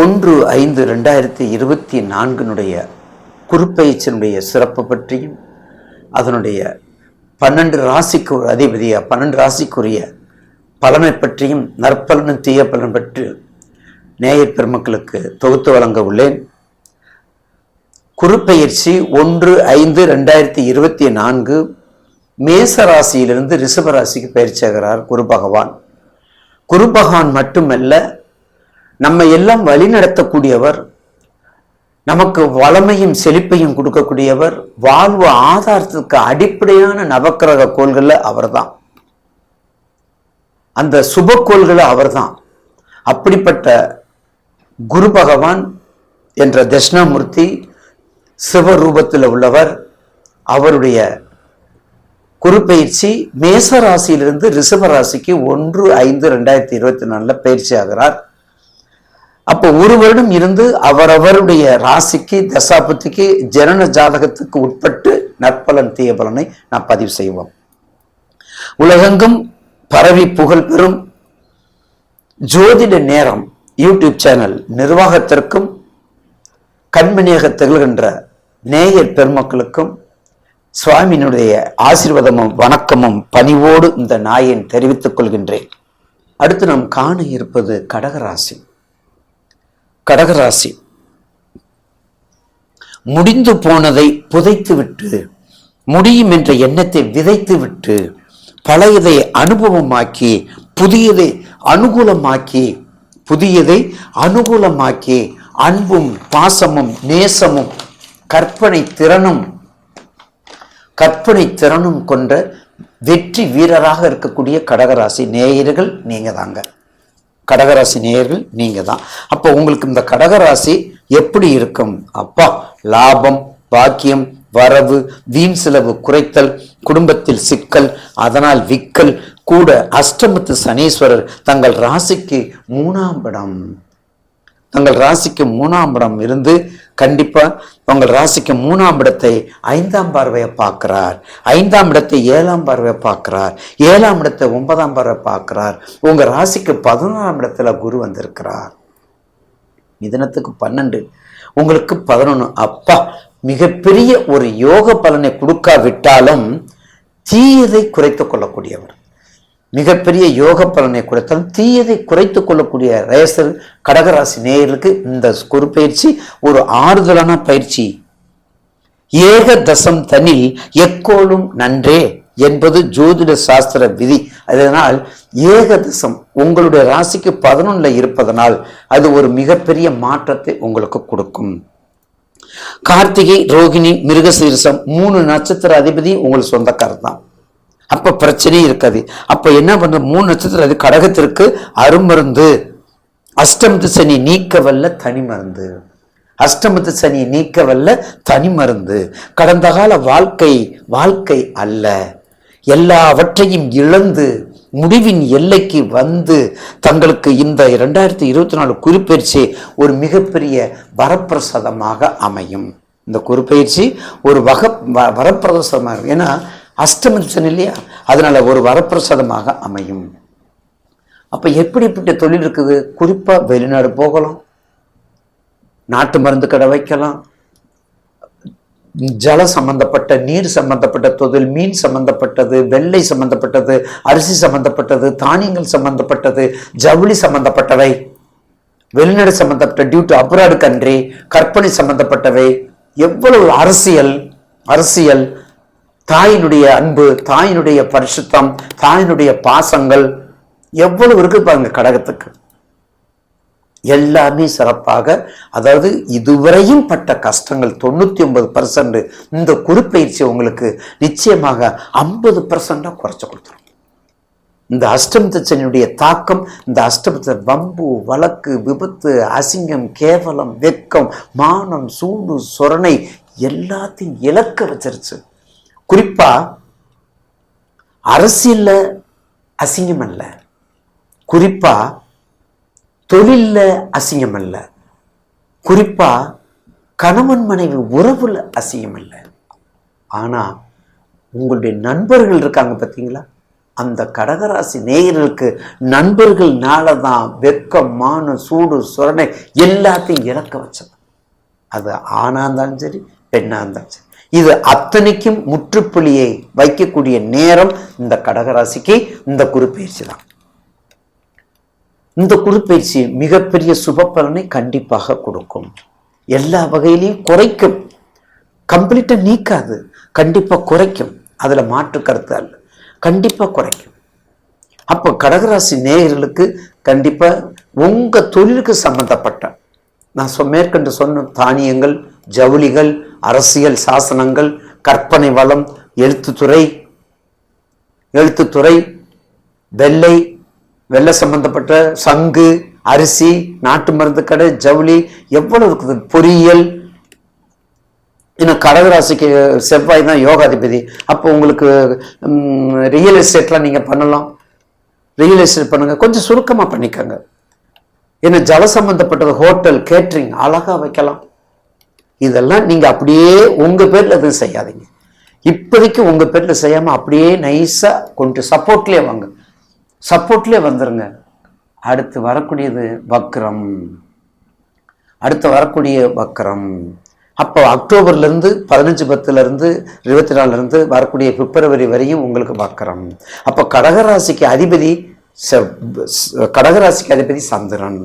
ஒன்று ஐந்து ரெண்டாயிரத்தி இருபத்தி நான்கினுடைய குறுப்பெயர்ச்சியினுடைய சிறப்பு பற்றியும் அதனுடைய பன்னெண்டு ராசிக்கு ஒரு அதிபதியாக பன்னெண்டு ராசிக்குரிய பலனை பற்றியும் நற்பலனும் தீய பலன் பற்றி நேயர் பெருமக்களுக்கு தொகுத்து வழங்க உள்ளேன். குறுப்பெயர்ச்சி ஒன்று ஐந்து ரெண்டாயிரத்தி இருபத்தி நான்கு மேச ராசியிலிருந்து ரிஷப ராசிக்கு பயிற்சியாகிறார் குரு பகவான். குரு பகவான் மட்டுமல்ல நம்ம எல்லாம் வழிநடத்தக்கூடியவர் நமக்கு வளமையும் செழிப்பையும் கொடுக்கக்கூடியவர் வாழ்வு ஆதாரத்துக்கு அடிப்படையான நவக்கிரக கோள்கள்ல அவர்தான். அந்த சுப கோள்கள் அவர்தான். அப்படிப்பட்ட குரு பகவான் என்ற தட்சிணாமூர்த்தி சிவரூபத்தில் உள்ளவர். அவருடைய குருப்பயிற்சி மேச ராசியிலிருந்து ரிஷப ராசிக்கு ஒன்று ஐந்து ரெண்டாயிரத்தி இருபத்தி நாலில் பயிற்சி ஆகிறார். அப்போ ஒரு வருடம் இருந்து அவரவருடைய ராசிக்கு தசாபத்திக்கு ஜனன ஜாதகத்துக்கு உட்பட்டு நற்பலன் தீயபலனை நான் பதிவு செய்வோம். உலகெங்கும் பரவி புகழ் பெறும் ஜோதிட நேரம் யூடியூப் சேனல் நிர்வாகத்திற்கும் கண்மணியாக திகழ்கின்ற நேயர் பெருமக்களுக்கும் சுவாமியினுடைய ஆசீர்வாதமும் வணக்கமும் பணிவோடு இந்த நாயன் தெரிவித்துக் கொள்கின்றேன். அடுத்து நாம் காண இருப்பது கடகராசி. கடகராசி. முடிந்து போனதை புதைத்துவிட்டு முடியும் என்ற எண்ணத்தை விதைத்துவிட்டு பழையதை அனுபவமாக்கி புதியதை அனுகூலமாக்கி புதியதை அனுகூலமாக்கி அன்பும் பாசமும் நேசமும் கற்பனை திறனும் கற்பனை திறனும் கொண்ட வெற்றி வீரராக இருக்கக்கூடிய கடகராசி நேயர்கள் நீங்க தாங்க கடகராசி நேயர்கள் நீங்க தான் அப்போ உங்களுக்கு இந்த கடகராசி எப்படி இருக்கும்? அப்பா லாபம் பாக்கியம் வரவு வீண் செலவு குறைத்தல் குடும்பத்தில் சிக்கல் அதனால் விக்கல் கூட அஷ்டமத்து சனீஸ்வரர் தங்கள் ராசிக்கு மூணாம் இடம். உங்கள் ராசிக்கு மூணாம் இடம் இருந்து கண்டிப்பா உங்கள் ராசிக்கு மூணாம் இடத்தை ஐந்தாம் பார்வையை பார்க்கிறார். ஐந்தாம் இடத்தை ஏழாம் பார்வையை பார்க்கிறார். ஏழாம் இடத்தை ஒன்பதாம் பார்வை பார்க்கிறார். உங்க ராசிக்கு பதினொன்றாம் இடத்துல குரு வந்திருக்கிறார். மிதனத்துக்கு பன்னெண்டு. உங்களுக்கு பதினொன்று அப்பா மிகப்பெரிய ஒரு யோக பலனை கொடுக்காவிட்டாலும் தீயதை குறைத்து கொள்ளக்கூடியவர். மிகப்பெரிய யோக பலனை கொடுத்தாலும் தீயதை குறைத்து கொள்ளக்கூடிய ரேசர் கடகராசி நேயர்களுக்கு இந்த குரு பயிற்சி ஒரு ஆறுதலான பயிற்சி. ஏக தசம் தனில் எக்கோலும் நன்றே என்பது ஜோதிட சாஸ்திர விதி. அதனால் ஏகதசம் உங்களுடைய ராசிக்கு பதினொன்னுல இருப்பதனால் அது ஒரு மிகப்பெரிய மாற்றத்தை உங்களுக்கு கொடுக்கும். கார்த்திகை ரோகிணி மிருகசீரிசம் மூணு நட்சத்திர அதிபதி உங்களுக்கு சொந்தக்காரர் தான் அப்ப பிரச்சனையும் இருக்காது. அப்ப என்ன பண்ற மூணு நட்சத்திரம் அது கடகத்திற்கு அருமருந்து. அஷ்டமத்து சனி நீக்க வல்ல தனி மருந்து அஷ்டமத்து சனி நீக்க வல்ல தனி மருந்து கடந்த கால வாழ்க்கை வாழ்க்கை அல்ல. எல்லாவற்றையும் இழந்து முடிவின் எல்லைக்கு வந்து தங்களுக்கு இந்த இரண்டாயிரத்தி இருபத்தி நாலு குறிப்பயிற்சி ஒரு மிகப்பெரிய வரப்பிரசாதமாக அமையும். இந்த குறிப்பயிற்சி ஒரு வக வ- வரப்பிரசாதமாக இருக்கும். ஏன்னா அஷ்டமச்சன் இல்லையா? அதனால ஒரு வரப்பிரசாதமாக அமையும். அப்போ எப்படிப்பட்ட தொழில் இருக்குது? குறிப்பாக வெளிநாடு போகலாம். நாட்டு மருந்து கடை வைக்கலாம். ஜல சம்பந்தப்பட்ட நீர் சம்பந்தப்பட்ட தொழில் மீன் சம்பந்தப்பட்டது வெள்ளை சம்பந்தப்பட்டது அரிசி சம்பந்தப்பட்டது தானியங்கள் சம்பந்தப்பட்டது ஜவுளி சம்பந்தப்பட்டவை வெளிநாடு சம்பந்தப்பட்ட டியூ டு அப்ராடு கண்ட்ரி கற்பனை சம்பந்தப்பட்டவை எவ்வளவு அரசியல் அரசியல் தாயினுடைய அன்பு தாயினுடைய பரிசுத்தம் தாயினுடைய பாசங்கள் எவ்வளவு இருக்கு பாருங்க கடகத்துக்கு. எல்லாமே சிறப்பாக அதாவது இதுவரையும் பட்ட கஷ்டங்கள் தொண்ணூத்தி ஒன்பது பர்சன்ட் இந்த குறுப்பயிற்சி உங்களுக்கு நிச்சயமாக ஐம்பது பர்சன்டா குறைச்சு கொடுத்துரும். இந்த அஷ்டமத்தச்சனுடைய தாக்கம் இந்த அஷ்டமத்த வம்பு வழக்கு விபத்து அசிங்கம் கேவலம் வெக்கம் மானம் சூடு சொரணை எல்லாத்தையும் இலக்க வச்சிருச்சு. குறிப்பா அரசியல்ல அசிங்கம் அல்ல. குறிப்பா தொழில்ல அசிங்கம் அல்ல. குறிப்பா கணவன் மனைவி உறவுல அசிங்கம் இல்லை ஆனா உங்களுடைய நண்பர்கள் இருக்காங்க பார்த்தீங்களா அந்த கடகராசி நேயர்களுக்கு நண்பர்கள்னால தான் வெக்கம் மானம் சூடு சுரணை எல்லாத்தையும் இறக்க வச்சது. அது ஆணா இருந்தாலும் சரி பெண்ணா இருந்தாலும் சரி. இது அத்தனைக்கும் முற்றுப்புள்ளியை வைக்கக்கூடிய நேரம் இந்த கடகராசிக்கு இந்த குருப்பெயர்ச்சி தான். இந்த குறுப்பயிற்சி மிகப்பெரிய சுப பலனை கண்டிப்பாக கொடுக்கும். எல்லா வகையிலையும் குறைக்கும். கம்ப்ளீட்டாக நீக்காது. கண்டிப்பாக குறைக்கும். அதில் மாற்று கருத்து அல்ல. கண்டிப்பாக குறைக்கும். அப்போ கடகராசி நேயர்களுக்கு கண்டிப்பாக உங்கள் தொழிலுக்கு சம்பந்தப்பட்ட நான் சொ மேற்கண்டு சொன்ன தானியங்கள் ஜவுளிகள் அரசியல் சாசனங்கள் கற்பனை வளம் எழுத்துத்துறை எழுத்துத்துறை வெள்ளை வெள்ளை சம்பந்தப்பட்ட சங்கு அரிசி நாட்டு மருந்து கடை ஜவுளி எவ்வளவு இருக்குது? பொறியியல். இன்னும் கடகராசிக்கு செவ்வாய் தான் யோகாதிபதி. அப்போ உங்களுக்கு ரியல் எஸ்டேட்லாம் நீங்கள் பண்ணலாம். ரியல் எஸ்டேட் பண்ணுங்கள் கொஞ்சம் சுருக்கமாக பண்ணிக்கோங்க. ஏன்னா ஜல சம்பந்தப்பட்டது ஹோட்டல் கேட்ரிங் அழகாக வைக்கலாம். இதெல்லாம் நீங்கள் அப்படியே உங்கள் பேரில் எதுவும் செய்யாதீங்க. இப்போதைக்கு உங்கள் பேரில் செய்யாமல் அப்படியே நைஸாக கொண்டு சப்போர்ட்லேயே வாங்க. சப்போர்ட்லேயே வந்துடுங்க அடுத்து வரக்கூடியது வக்ரம். அடுத்து வரக்கூடிய வக்ரம். அப்போ அக்டோபர்லேருந்து பதினஞ்சு பத்துலேருந்து இருபத்தி நாலுலேருந்து வரக்கூடிய பிப்ரவரி வரையும் உங்களுக்கு வக்ரம். அப்போ கடகராசிக்கு அதிபதி கடகராசிக்கு அதிபதி சந்திரன்.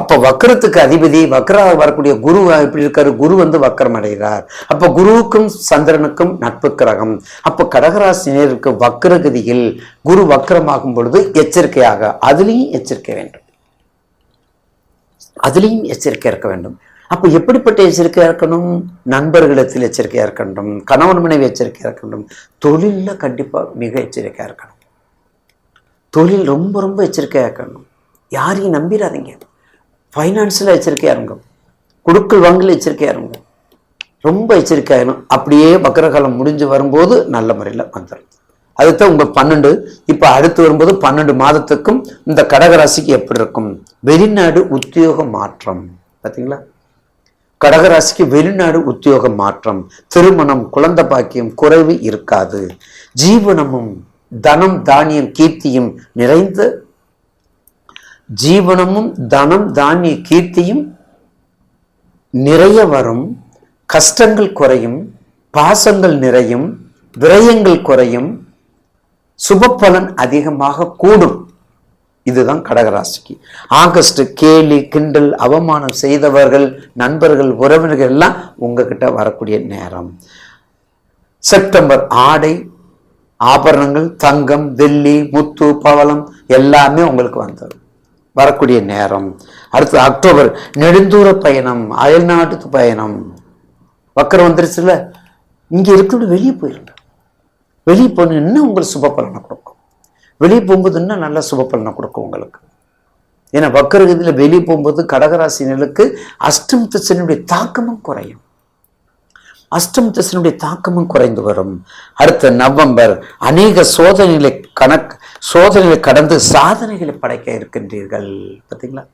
அப்போ வக்கரத்துக்கு அதிபதி வக்கராக வரக்கூடிய குரு எப்படி இருக்காரு குரு வந்து வக்கரம் அடைகிறார். அப்போ குருவுக்கும் சந்திரனுக்கும் நட்பு கிரகம். அப்போ கடகராசினருக்கு வக்கரகதியில் குரு வக்கரமாகும் பொழுது எச்சரிக்கையாக அதுலேயும் எச்சரிக்கை வேண்டும். அதுலேயும் எச்சரிக்கை இருக்க வேண்டும். அப்போ எப்படிப்பட்ட எச்சரிக்கையா இருக்கணும்? நண்பர்களிடத்தில் எச்சரிக்கையா இருக்கணும். கணவன் மனைவி எச்சரிக்கையா இருக்கணும். தொழிலில் கண்டிப்பா மிக எச்சரிக்கையா இருக்கணும். தொழில் ரொம்ப ரொம்ப எச்சரிக்கையாக இருக்கணும். யாரையும் நம்பிடாதீங்க ஃபைனான்ஸில் எச்சரிக்கையாக இருங்க. குடுக்கல் வாங்கல எச்சரிக்கையாக இருங்க. ரொம்ப எச்சரிக்கையா அப்படியே வக்கரகாலம் முடிஞ்சு வரும்போது நல்ல முறையில் வந்துடும் அதுதான் உங்கள் பன்னெண்டு. இப்போ அடுத்து வரும்போது பன்னெண்டு மாதத்துக்கும் இந்த கடகராசிக்கு எப்படி இருக்கும்? வெளிநாடு உத்தியோக மாற்றம். பார்த்தீங்களா கடகராசிக்கு வெளிநாடு உத்தியோக மாற்றம். திருமணம் குழந்தை பாக்கியம் குறைவு இருக்காது. ஜீவனமும் தனம் தானியம் கீர்த்தியும் நிறைந்த ஜீவனமும் தனம் தானிய கீர்த்தியும் நிறைய வரும். கஷ்டங்கள் குறையும் பாசங்கள் நிறையும் விரயங்கள் குறையும் சுப பலன் அதிகமாக கூடும். இதுதான் கடகராசிக்கு. ஆகஸ்ட் கேலி கிண்டல் அவமானம் செய்தவர்கள் நண்பர்கள் உறவினர்கள் எல்லாம் உங்ககிட்ட வரக்கூடிய நேரம். செப்டம்பர் ஆடை ஆபரணங்கள் தங்கம் வெள்ளி முத்து பவளம் எல்லாமே உங்களுக்கு வந்துடும் வரக்கூடிய நேரம். அடுத்து அக்டோபர் நெடுந்தூர பயணம் அயல்நாட்டு பயணம். வக்கரம் வந்துருச்சுல இங்கே இருக்கிறது வெளியே போயிருங்க. வெளியே போன இன்னும் உங்களுக்கு சுப பலனை கொடுக்கும்? வெளியே போகும்போது இன்னும் நல்ல சுப பலனை கொடுக்கும் உங்களுக்கு? ஏன்னா வக்கரகத்தில் வெளியே போகும்போது கடகராசினர்களுக்கு அஷ்டம் திசையினுடைய தாக்கமும் குறையும். அஷ்டம் திசனுடைய தாக்கமும் குறைந்து வரும். அடுத்த நவம்பர் அநேக சோதனைகளை கணக்கு சோதனைகளை கடந்து சாதனைகளை படைக்க இருக்கின்றீர்கள். பார்த்தீங்களா?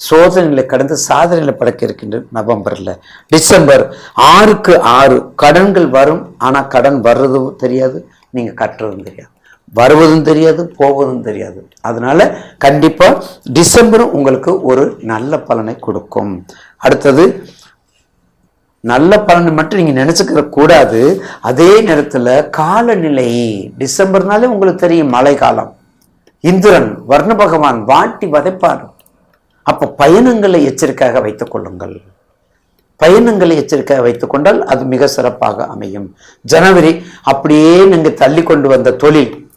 சோதனைகளை கடந்து சாதனைகளை படைக்க இருக்கின்ற நவம்பர்ல. டிசம்பர் ஆறுக்கு ஆறு கடன்கள் வரும் ஆனா கடன் வர்றதும் தெரியாது நீங்க கட்டுறதும் தெரியாது. வருவதும் தெரியாது போவதும் தெரியாது. அதனால கண்டிப்பா டிசம்பரும் உங்களுக்கு ஒரு நல்ல பலனை கொடுக்கும். அடுத்தது நல்ல பலனை மட்டும் நீங்க நினைச்சுக்கிற கூடாது. அதே நேரத்துல காலநிலை டிசம்பர்னாலே உங்களுக்கு தெரியும் மழை காலம் இந்திரன் வர்ண பகவான் வாட்டி வதைப்பார். அப்ப பயணங்களை எச்சரிக்கையாக வைத்துக் கொள்ளுங்கள். பயணங்களை எச்சரிக்கையாக வைத்துக் கொண்டால் அது மிக சிறப்பாக அமையும். ஜனவரி அப்படியே நீங்க தள்ளி கொண்டு வந்த தொழில்.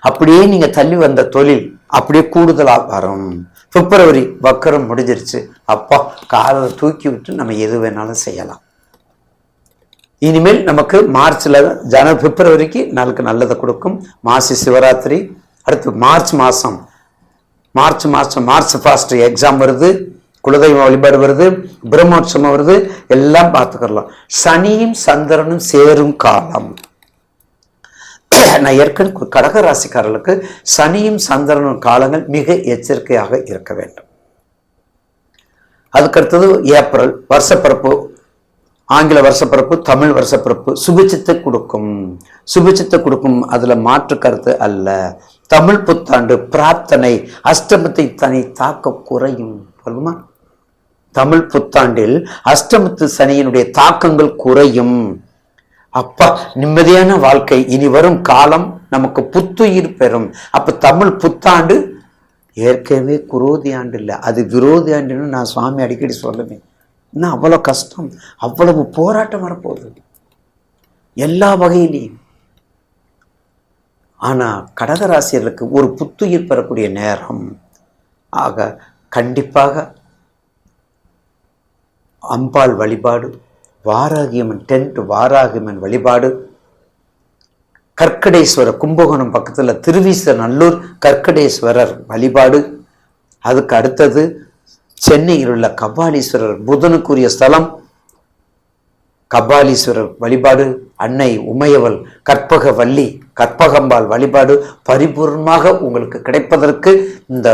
அப்படியே நீங்க தள்ளி வந்த தொழில். அப்படியே கூடுதலாக வரும். பிப்ரவரி வக்கரம் முடிஞ்சிருச்சு. அப்பா காலை தூக்கி விட்டு நம்ம எது வேணாலும் செய்யலாம். இனிமேல் நமக்கு மார்ச்ல ஜன பிப்ரவரிக்கு நாளுக்கு நல்லதை கொடுக்கும். மாசி சிவராத்திரி அடுத்து மார்ச் மாதம் மார்ச் மாதம் மார்ச் ஃபாஸ்ட் எக்ஸாம் வருது. குலதெய்வ வழிபாடு வருது. பிரம்மோற்சவம் வருது. எல்லாம் பார்த்துக்கலாம். சனியும் சந்திரனும் சேரும் காலம். நான் ஏற்கனவே கடக ராசிக்காரர்களுக்கு சனியும் சந்திரனும் காலங்கள் மிக எச்சரிக்கையாக இருக்க வேண்டும். அதுக்கடுத்தது ஏப்ரல் வருஷப்பிறப்பு ஆங்கில வருஷப்பிறப்பு தமிழ் வருஷப்பிறப்பு சுபிச்சத்தை கொடுக்கும். சுபிச்சத்தை கொடுக்கும் அதுல மாற்று கருத்து அல்ல. தமிழ் புத்தாண்டு பிரார்த்தனை அஷ்டமத்தை தனி தாக்க குறையும். சொல்லுமா தமிழ் புத்தாண்டில் அஷ்டமத்து சனியினுடைய தாக்கங்கள் குறையும். அப்பா நிம்மதியான வாழ்க்கை. இனி வரும் காலம் நமக்கு புத்துயிர் பெறும். அப்ப தமிழ் புத்தாண்டு ஏற்கனவே குரோதி ஆண்டு இல்லை அது விரோதி ஆண்டுன்னு நான் சுவாமி அடிக்கடி சொல்லுவேன். இன்னும் அவ்வளோ கஷ்டம். அவ்வளவு போராட்டம் வரப்போகுது. எல்லா வகையிலையும். ஆனா கடகராசியர்களுக்கு ஒரு புத்துயிர் பெறக்கூடிய நேரம். ஆக கண்டிப்பாக அம்பாள் வழிபாடு வாராகியம்மன் டென்ட் வாராகியம்மன் வழிபாடு. கற்கடேஸ்வரர் கும்பகோணம் பக்கத்தில் திருவீச நல்லூர் கற்கடேஸ்வரர் வழிபாடு. அதுக்கு அடுத்தது சென்னையில் உள்ள கபாலீஸ்வரர் புதனுக்குரிய ஸ்தலம். கபாலீஸ்வரர் வழிபாடு அன்னை உமையவள் கற்பக வள்ளி கற்பகம்பாள் வழிபாடு பரிபூர்ணமாக உங்களுக்கு கிடைப்பதற்கு இந்த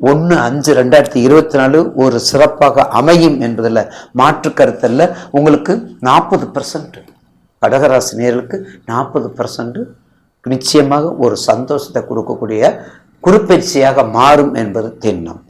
ஒன்று அஞ்சு ரெண்டாயிரத்தி இருபத்தி நாலு ஒரு சிறப்பாக அமையும் என்பதில் மாற்று கருத்தல்ல. உங்களுக்கு நாற்பது பர்சன்ட் கடகராசி நேர்களுக்கு நாற்பது பர்சன்ட் நிச்சயமாக ஒரு சந்தோஷத்தை கொடுக்கக்கூடிய குறுப்பெயர்ச்சியாக மாறும் என்பது திண்ணம்